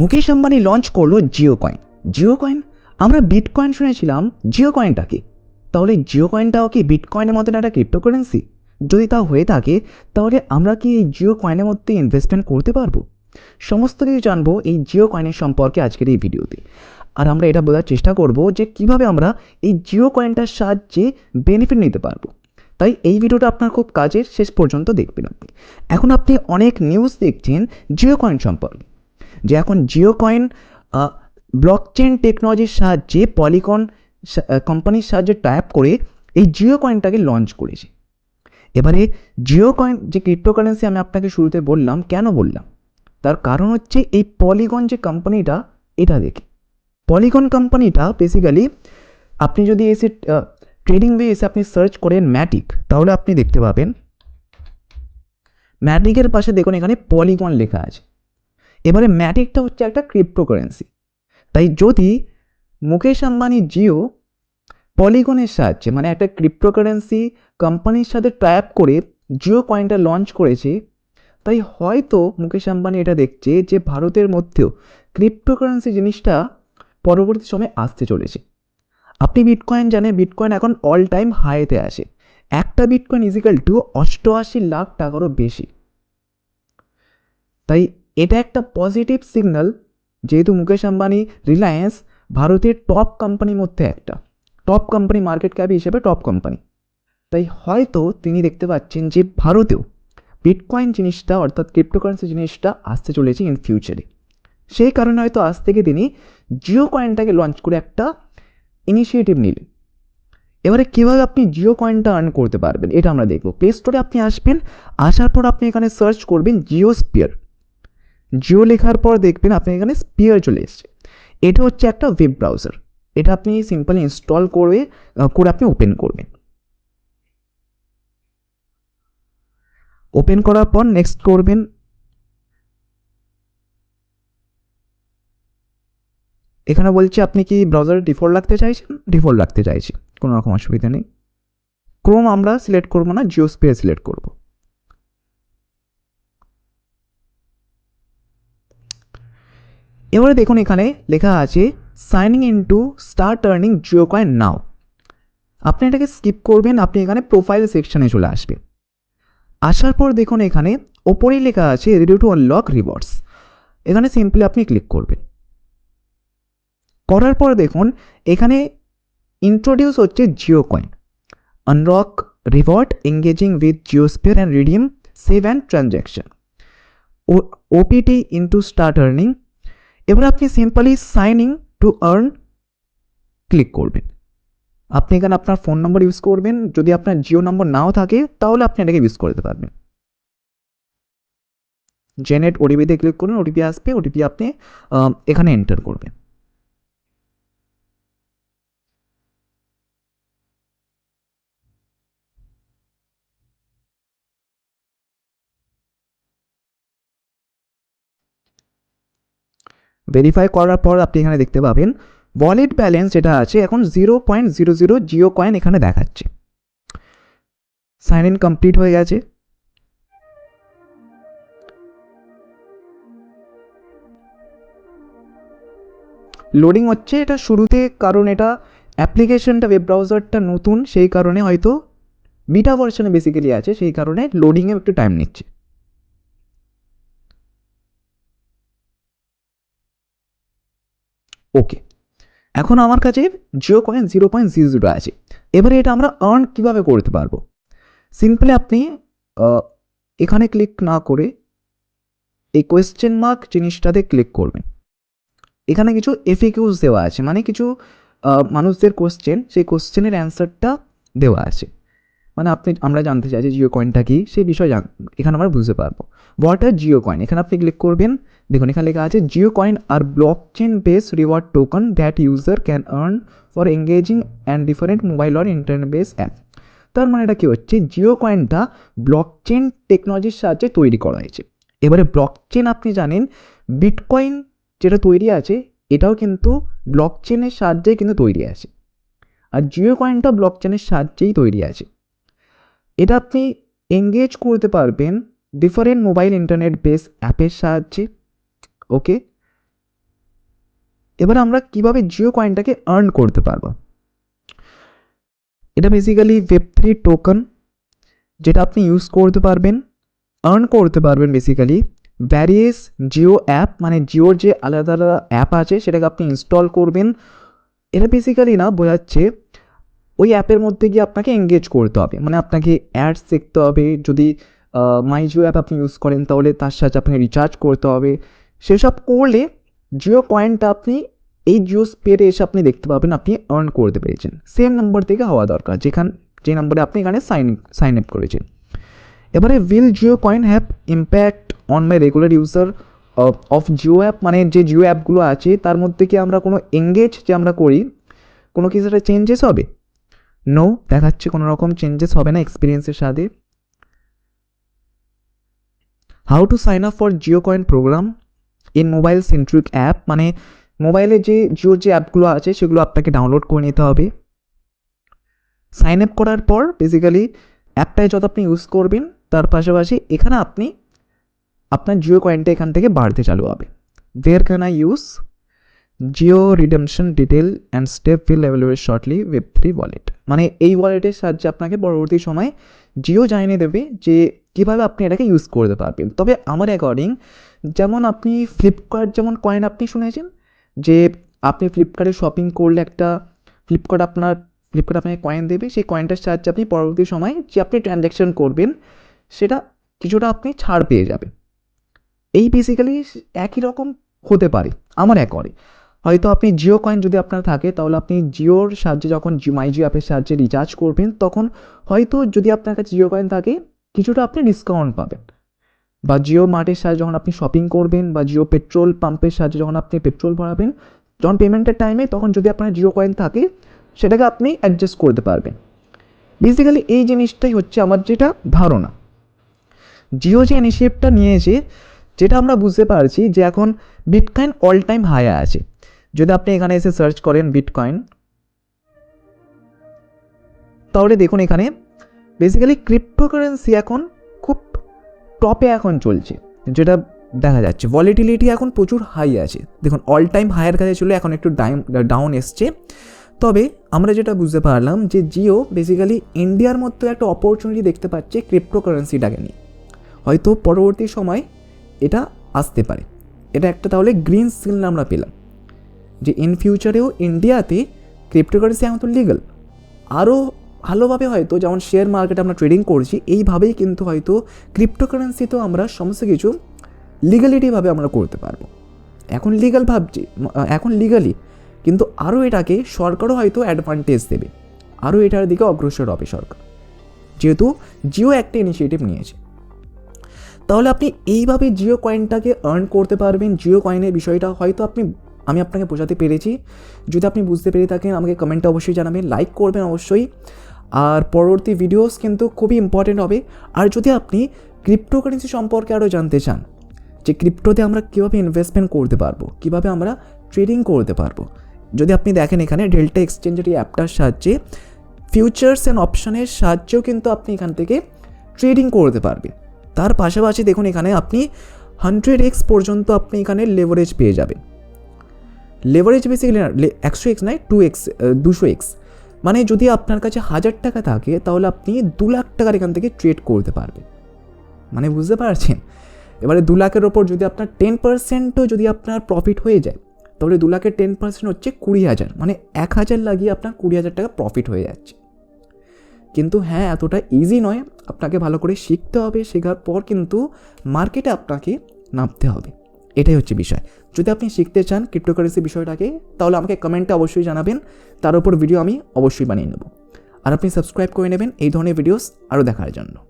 Mukesh Ambani launch করল Jio coin Jio coin আমরা bitcoin শুনেছিলাম জিও কয়েনটা কি তাহলে জিও কয়েনটাও কি বিটকয়েনের মতন একটা ক্রিপ্টোকারেন্সি যদি তা হয়ে থাকে, তাহলে আমরা কি এই জিও কয়েনের মধ্যে ইনভেস্টমেন্ট করতে পারব? সমস্ত কিছু জানব এই জিও কয়েনের সম্পর্কে আজকের এই ভিডিওতে। আর আমরা এটা বোঝার চেষ্টা করব যে কীভাবে আমরা এই জিও কয়েনটার সাহায্যে বেনিফিট নিতে পারব। তাই এই ভিডিওটা আপনার খুব কাজের শেষ পর্যন্ত দেখবেন আপনি। এখন আপনি অনেক নিউজ দেখছেন জিও কয়েন সম্পর্কে। যে এখন জিও কয়েন ব্লক চেন টেকনোলজির সাহায্যে পলিকন কোম্পানির সাহায্যে টাইপ করে এই জিও কয়েনটাকে লঞ্চ করেছে। এবারে জিও কয়েন, যে ক্রিপ্টোকারেন্সি আমি আপনাকে শুরুতে বললাম, কেন বললাম? তার কারণ হচ্ছে এই পলিগন যে কোম্পানিটা এটা দেখে। পলিগন কোম্পানিটা বেসিক্যালি আপনি যদি এসে ট্রেডিং দিয়ে এসে আপনি সার্চ করেন ম্যাটিক তাহলে আপনি দেখতে পাবেন। ম্যাটিকের পাশে দেখুন এখানে পলিগন লেখা আছে। এবারে ম্যাটিকটা হচ্ছে একটা ক্রিপ্টোকারেন্সি তাই যদি মুকেশ আম্বানি জিও পলিগনের সাহায্যে মানে একটা ক্রিপ্টোকারেন্সি কোম্পানির সাথে ট্র্যাপ করে জিও কয়েনটা লঞ্চ করেছে, তাই হয়তো মুকেশ আম্বানি এটা দেখছে যে ভারতের মধ্যেও ক্রিপ্টোকারেন্সি জিনিসটা পরবর্তী সময়ে আসতে চলেছে। আপনি বিটকয়েন জানেন বিটকয়েন এখন অল টাইম হাইতে আসে একটা বিটকয়েন ইজিক্যাল টু অষ্টআশি লাখ টাকারও বেশি। তাই এটা একটা পজিটিভ সিগন্যাল যেহেতু মুকেশ আম্বানি রিলায়েন্স ভারতের টপ কোম্পানির মধ্যে একটা। টপ কোম্পানি মার্কেট ক্যাপ হিসেবে টপ কোম্পানি তাই হয়তো তিনি দেখতে পাচ্ছেন যে ভারতেও বিটকয়েন জিনিসটা, অর্থাৎ ক্রিপ্টোকারেন্সি জিনিসটা আসতে চলেছে ইন ফিউচারে সেই কারণে হয়তো আজ থেকে তিনি জিও কয়েনটাকে লঞ্চ করে একটা ইনিশিয়েটিভ নিলেন। এবারে কীভাবে আপনি জিও কয়েনটা আর্ন করতে পারবেন, এটা আমরা দেখব। প্লে স্টোরে আপনি আসবেন, আসার পর আপনি এখানে সার্চ করবেন জিও স্পিয়ার জিও লেখার পর দেখবেন আপনি এখানে স্পিয়ার চলে এসছে। এটা হচ্ছে একটা ওয়েব ব্রাউজার এটা আপনি সিম্পলি ইনস্টল করে করে আপনি ওপেন করবেন। ওপেন করার পর নেক্সট করবেন। এখানে বলছি আপনি কি ব্রাউজারে ডিফল্ট রাখতে চাইছেন? ডিফল্ট রাখতে চাইছি। কোনো রকম অসুবিধা নেই। ক্রোম আমরা সিলেক্ট করব না, জিও স্পেয়ার সিলেক্ট করব। এবারে দেখুন এখানে লেখা আছে signing in to start turning Jio coin now আপনি এটাকে স্কিপ করবেন, আপনি এখানে প্রোফাইল সেকশনে চলে আসবেন। আসার পর দেখুন এখানে ওপরেই লেখা আছে রেডি টু আনলক রিওয়ার্ডস এখানে সিম্পলি আপনি ক্লিক করবেন। করার পর দেখুন, এখানে ইন্ট্রোডিউস হচ্ছে Jio coin unlock reward engaging with JioSphere and redeem save and transaction O opt into start earning এবার আপনি simply sign in to earn click করবেন। আপনি এখানে আপনার ফোন নম্বর ইউজ করবেন। যদি আপনার জিও নম্বর নাও থাকে, তাহলে আপনি এটাকে ইউজ করতে পারবেন। জেনেট ওটিপিতে ক্লিক করুন। ওটিপি আসবে। ওটিপি আপনি এখানে এন্টার করবেন। ভেরিফাই করার পর আপনি এখানে দেখতে পাবেন ওয়ালেট ব্যালেন্স যেটা আছে এখন zero point zero zero Jio coin এখানে দেখাচ্ছে। সাইন ইন কমপ্লিট হয়ে গেছে। লোডিং হচ্ছে, এটা শুরুতে, কারণ এটা অ্যাপ্লিকেশনটা ওয়েব ব্রাউজারটা নতুন, সেই কারণে হয়তো বিটা ভার্সনে বেসিক্যালি আছে, সেই কারণে লোডিংয়ে একটু টাইম নিচ্ছে। ওকে এখন আমার কাছে zero coin zero point zero zero আছে। এবারে এটা আমরা আর্ন কীভাবে করতে পারব? সিম্পলি আপনি এখানে ক্লিক না করে এই কোয়েশ্চেন মার্ক জিনিসটাতে ক্লিক করবেন। এখানে কিছু এফিকিউজ দেওয়া আছে মানে কিছু মানুষদের কোশ্চেন সেই কোশ্চেনের অ্যান্সারটা দেওয়া আছে। মানে আপনি, আমরা জানতে চাই যে জিও কয়েনটা কী, সেই বিষয়ে জান, এখানে আমরা বুঝতে পারব। হোয়াট আর জিও কয়েন এখানে আপনি ক্লিক করবেন দেখুন, এখানে লেখা আছে Jio coin R blockchain base reward token that user can earn for engaging and different mobile or internet base app তার মানে এটা কী হচ্ছে? জিও কয়েনটা ব্লক চেন টেকনোলজির সাহায্যে তৈরি করা হয়েছে। এবারে ব্লক চেন আপনি জানেন বিটকয়েন যেটা তৈরি আছে, এটাও কিন্তু ব্লক চেনের সাহায্যে কিন্তু তৈরি আছে। আর জিও কয়েনটা ব্লক চেনের সাহায্যেই তৈরি আছে। এটা আপনি এঙ্গেজ করতে পারবেন ডিফারেন্ট মোবাইল ইন্টারনেট বেস অ্যাপের সাহায্যে। ওকে এবার আমরা কীভাবে জিও কয়েনটাকে আর্ন করতে পারব? এটা বেসিক্যালি ওয়েব থ্রি টোকেন যেটা আপনি ইউজ করতে পারবেন আর্ন করতে পারবেন বেসিক্যালি ভ্যারিয়াস জিও অ্যাপ মানে জিওর যে আলাদা আলাদা অ্যাপ আছে, সেটাকে আপনি ইনস্টল করবেন। এটা বেসিক্যালি না, বোঝাচ্ছে ওই অ্যাপের মধ্যে গিয়ে আপনাকে এঙ্গেজ করতে হবে। মানে আপনাকে অ্যাডস দেখতে হবে। যদি মাই জিও অ্যাপ আপনি ইউজ করেন, তাহলে তার সাথে আপনাকে রিচার্জ করতে হবে। সেসব করলে জিও কয়েনটা আপনি, এই জিও স্পেরে এসে আপনি দেখতে পাবেন, আপনি আর্ন করতে পেরেছেন। সেম নাম্বার থেকে হওয়া দরকার, যেখান, যে নাম্বারে আপনি এখানে সাইন সাইন আপ করেছেন। এবারে will Jio coin have impact on my regular user of Jio app মানে যে জিও অ্যাপগুলো আছে, তার মধ্যে কি আমরা কোনো এঙ্গেজ যে আমরা করি, কোনো কিছু একটা চেঞ্জেস হবে? নো দেখাচ্ছে কোনো রকম চেঞ্জেস হবে না এক্সপিরিয়েন্সের সাথে। How to sign up for Jio coin program in mobile centric app মানে মোবাইলে যে, জিওর যে অ্যাপগুলো আছে, সেগুলো আপনাকে ডাউনলোড করে নিতে হবে। সাইন আপ করার পর বেসিক্যালি অ্যাপটায় যত আপনি ইউজ করবেন, তার পাশাপাশি এখানে আপনি আপনার জিও কয়েনটা এখান থেকে বাড়তে চালু হবে। There can I use Jio redemption detail and step will available shortly web three wallet মানে এই ওয়ালেটের সাহায্যে আপনাকে পরবর্তী সময় জিও জানিয়ে দেবে যে কীভাবে আপনি এটাকে ইউজ করতে পারবেন। তবে আমার অ্যাকর্ডিং যেমন আপনি ফ্লিপকার্ট যেমন কয়েন আপনি শুনেছেন যে আপনি ফ্লিপকার্টে শপিং করলে একটা ফ্লিপকার্ট আপনার ফ্লিপকার্ট আপনাকে কয়েন দেবে, সেই কয়েনটার সাহায্যে আপনি পরবর্তী সময় যে আপনি ট্রানজ্যাকশন করবেন সেটা কিছুটা আপনি ছাড় পেয়ে যাবেন। এই বেসিক্যালি একই রকম হতে পারে আমার অ্যাকর্ডিং হয়তো আপনি জিও কয়েন যদি আপনার থাকে, তাহলে আপনি জিওর সাহায্যে যখন মাই জিও অ্যাপের সাহায্যে রিচার্জ করবেন, তখন হয়তো যদি আপনার কাছে জিও কয়েন থাকে, কিছুটা আপনি ডিসকাউন্ট পাবেন। বা জিও মার্টের সাহায্যে যখন আপনি শপিং করবেন, বা জিও পেট্রোল পাম্পের সাহায্যে যখন আপনি পেট্রোল ভরাবেন, যখন পেমেন্টের টাইমে তখন যদি আপনার জিও কয়েন থাকে, সেটাকে আপনি অ্যাডজাস্ট করতে পারবেন। বেসিক্যালি এই জিনিসটাই হচ্ছে আমার যেটা ধারণা। জিও যে ইনিশিয়েটিভটা নিয়েছে, যেটা আমরা বুঝতে পারছি যে এখন বিটকয়েন অল টাইম হাই আছে। যদি আপনি এখানে এসে সার্চ করেন বিটকয়েন তাহলে দেখুন এখানে বেসিক্যালি ক্রিপ্টোকারেন্সি এখন খুব টপে এখন চলছে, যেটা দেখা যাচ্ছে। ভলিটিলিটি এখন প্রচুর হাই আছে। দেখুন অল টাইম হাইয়ের কাছে চলে এখন একটু ডাউন এসছে। তবে আমরা যেটা বুঝতে পারলাম যে জিও বেসিক্যালি ইন্ডিয়ার মতো একটা অপরচুনিটি দেখতে পাচ্ছে ক্রিপ্টোকারেন্সিটাকে নিয়ে। হয়তো পরবর্তী সময় এটা আসতে পারে। এটা একটা তাহলে গ্রিন সিগন্যাল আমরা পেলাম। যে ইন ফিউচারেও ইন্ডিয়াতে ক্রিপ্টোকারেন্সি এখন লিগাল আরও ভালোভাবে হয়তো যেমন শেয়ার মার্কেটে আমরা ট্রেডিং করছি, এইভাবেই কিন্তু হয়তো ক্রিপ্টোকারেন্সিতেও আমরা সমস্ত কিছু লিগালিটিভাবে আমরা করতে পারব। এখন লিগাল ভাবছি, এখন লিগালি কিন্তু আরও এটাকে সরকারও হয়তো অ্যাডভান্টেজ দেবে। আরও এটার দিকে অগ্রসর হবে সরকার। যেহেতু জিও একটা ইনিশিয়েটিভ নিয়েছে। তাহলে আপনি এইভাবে জিও কয়েনটাকে আর্ন করতে পারবেন। জিও কয়েনের বিষয়টা হয়তো আপনি আমি আপনাকে বোঝাতে পেরেছি। যদি আপনি বুঝতে পেরে থাকেন, আমাকে কমেন্টে অবশ্যই জানাবেন লাইক করবেন অবশ্যই। আর পরবর্তী ভিডিওস কিন্তু খুবই ইম্পর্টেন্ট হবে। আর যদি আপনি ক্রিপ্টোকারেন্সি সম্পর্কে আরও জানতে চান, যে ক্রিপ্টোতে আমরা কীভাবে ইনভেস্টমেন্ট করতে পারব, কীভাবে আমরা ট্রেডিং করতে পারব, যদি আপনি দেখেন এখানে ডেল্টা এক্সচেঞ্জের এই অ্যাপটার সাহায্যে ফিউচার্স অ্যান্ড অপশানের সাহায্যেও কিন্তু আপনি এখান থেকে ট্রেডিং করতে পারবেন তার পাশাপাশি দেখুন এখানে আপনি হান্ড্রেড এক্স পর্যন্ত আপনি এখানে লেভারেজ পেয়ে যাবেন। লেভারেজ বেসিক্যালি না একশো এক্স নয় টু এক্স দুশো এক্স মানে যদি আপনার কাছে হাজার টাকা থাকে, তাহলে আপনি দু লাখ টাকার এখান থেকে ট্রেড করতে পারবেন। মানে বুঝতে পারছেন? এবারে দু লাখের ওপর যদি আপনার টেন পার্সেন্টও যদি আপনার প্রফিট হয়ে যায়, তাহলে দু লাখের টেন পার্সেন্ট হচ্ছে কুড়ি হাজার। মানে এক হাজার লাগিয়ে আপনার কুড়ি হাজার টাকা প্রফিট হয়ে যাচ্ছে। কিন্তু হ্যাঁ এতটা ইজি নয়। আপনাকে ভালো করে শিখতে হবে, শেখার পর কিন্তু মার্কেটে আপনাকে নামতে হবে। এটাই হচ্ছে বিষয়। যদি আপনি শিখতে চান ক্রিপ্টোকারেন্সি বিষয়টাকে, তাহলে আমাকে কমেন্টে অবশ্যই জানাবেন। তার উপর ভিডিও আমি অবশ্যই বানিয়ে নেব। আর আপনি সাবস্ক্রাইব করে নেবেন এই ধরনের ভিডিওস আরও দেখার জন্য।